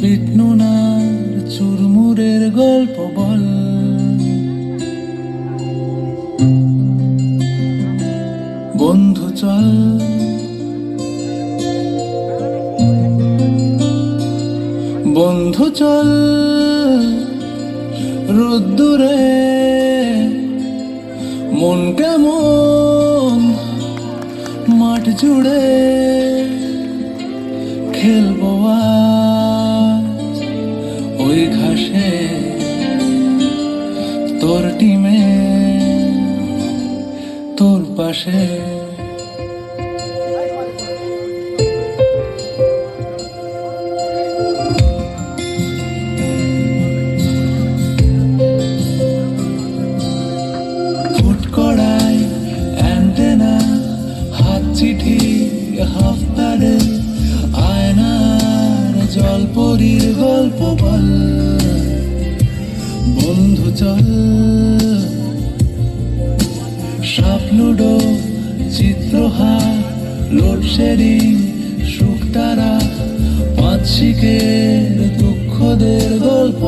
বিটনুনার চুরমুরের গল্প বল। বন্ধু, চল। বন্ধু, চল। রোদ্দুরে মন কেমন মাঠ জুড়ে খেলব আজ তোর টিমে তোর পাশে। চিঠি হাফ আয়নার জলপরির গল্প বল। বন্ধু চল। লুডো চিত্রহার লোডশেডিং শুকতারা পাঁচ শিকের দুঃখদের গল্প